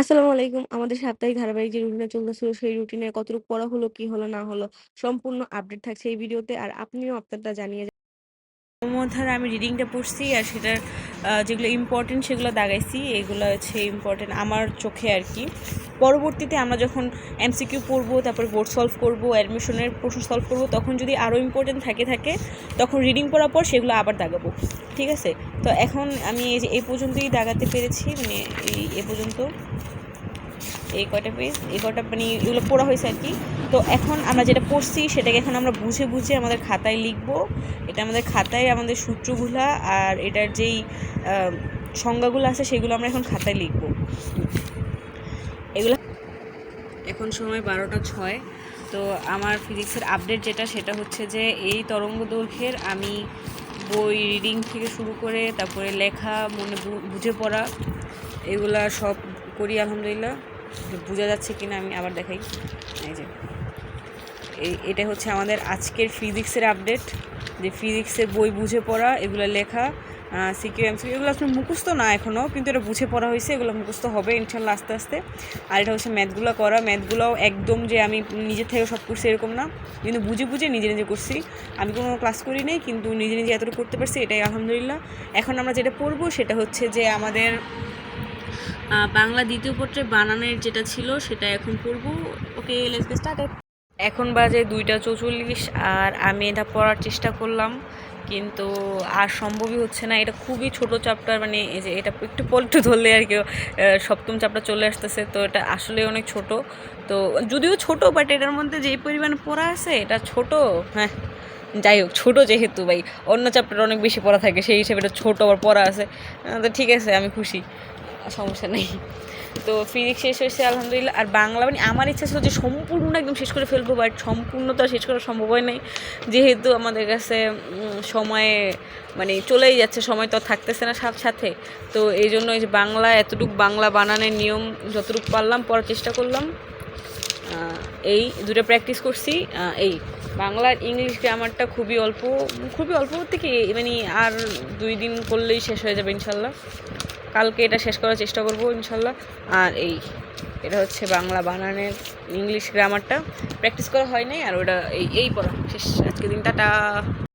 আসসালামু আলাইকুম। আমাদের সাপ্তাহিক ধারাবাহিক যে রুটিনটা চলতেছিল, সেই রুটিনে কতটুকু পড়া হলো, কি হলো না হলো, সম্পূর্ণ আপডেট থাকছে এই ভিডিওতে। আর আপনিও আপনারটা জানিয়ে যা আমি রিডিংটা পড়ছি আর সেটার যেগুলো ইম্পর্টেন্ট সেগুলো দাগাইছি। এগুলো হচ্ছে ইম্পর্টেন্ট আমার চোখে আর কি পরবর্তীতে আমরা যখন এমসিকিউ পড়ব, তারপর বোর্ড সলভ করব, অ্যাডমিশনের প্রশ্ন সলভ করব, তখন যদি আরও ইম্পর্টেন্ট থাকে থাকে, তখন রিডিং পড়ার পর সেগুলো আবার দাগাবো। ঠিক আছে? তো এখন আমি এই যে এই পর্যন্তই দাগাতে পেরেছি। মানে এই এ পর্যন্ত। এই কয়টা পেজ এই কয়টা মানে এগুলো পড়া হয়েছে আর কি। তো এখন আমরা যেটা পড়ছি সেটাকে এখন আমরা বুঝে বুঝে আমাদের খাতায় লিখব। এটা আমাদের খাতায় আমাদের সূত্রগুলা আর এটার যেই সংজ্ঞাগুলো আছে সেগুলো আমরা এখন খাতায় লিখব। এগুলো এখন সময় বারোটা ছয়। তো আমার ফিজিক্সের আপডেট যেটা সেটা হচ্ছে যে এই তরঙ্গ দৈর্ঘ্যের আমি বই রিডিং থেকে শুরু করে তারপরে লেখা, মনে বুঝে পড়া, এগুলা সব করি আলহামদুলিল্লাহ। বোঝা যাচ্ছে কি না আমি আবার দেখাই। এই যে। এই, এটা হচ্ছে আমাদের আজকের ফিজিক্সের আপডেট। যে ফিজিক্সের বই বুঝে পড়া, এগুলো লেখা সিকিউ, এমসিকিউ, এগুলো আসলে মুখস্থ না এখনও কিন্তু এটা বুঝে পড়া হয়েছে, এগুলো মুখস্থ হবে ইনশাল্লাহ আস্তে আস্তে। আর এটা হচ্ছে ম্যাথগুলো করা, ম্যাথগুলোও একদম যে আমি নিজের থেকে সব করছি এরকম না। কিন্তু বুঝে বুঝে নিজে নিজে করছি। আমি কোনো ক্লাস করি নেই, কিন্তু নিজে নিজে এতটুকু করতে পারছি, এটাই আলহামদুলিল্লাহ। এখন আমরা যেটা পড়ব সেটা হচ্ছে যে আমাদের বাংলা দ্বিতীয় পত্রে বানানের যেটা ছিল সেটা এখন পড়ব ওকে লেটস গেট স্টার্টেড এখন বাজে দুইটা চৌচল্লিশ আর আমি এটা পড়ার চেষ্টা করলাম, কিন্তু আর সম্ভবই হচ্ছে না। এটা খুবই ছোট চ্যাপ্টার মানে এই যে এটা একটু পল্টু ধরলে আর কি সপ্তম চ্যাপ্টার চলে আসতেছে, তো এটা আসলে অনেক ছোট। তো যদিও ছোট বাট এটার মধ্যে যেই পরিমাণ পড়া আছে, এটা ছোট। হ্যাঁ যাই হোক, ছোটো যেহেতু ভাই, অন্য চ্যাপ্টার অনেক বেশি পড়া থাকে, সেই হিসেবে এটা ছোটো আবার পড়া আছে। তো ঠিক আছে, আমি খুশি। সমস্যা নেই। তো ফিজিক্স শেষ হয়েছে, আলহামদুলিল্লাহ। আর বাংলা মানে আমার ইচ্ছা ছিল যে সম্পূর্ণ একদম শেষ করে ফেলব বাট সম্পূর্ণ তো শেষ করা সম্ভব হয় নাই। যেহেতু আমাদের কাছে সময়ে মানে চলেই যাচ্ছে, সময় তো থাকতেছে না সাথে সাথে। তো এই জন্য এই যে বাংলা, এতটুকু বাংলা বানানোর নিয়ম যতটুকু পারলাম, পড়ার চেষ্টা করলাম। এই দুটো প্র্যাকটিস করছি। এই বাংলার ইংলিশ গ্রামারটা খুবই অল্প খুবই অল্প থেকে মানে আর দুই দিন করলেই শেষ হয়ে যাবে ইনশাল্লাহ। কালকে এটা শেষ করার চেষ্টা করব ইনশাল্লাহ। আর এই, এটা হচ্ছে বাংলা বানানের ইংলিশ গ্রামারটা প্র্যাকটিস করা হয় নাই আর ওটা এই এই পড়া। শেষ। আজকে দিন টাটা।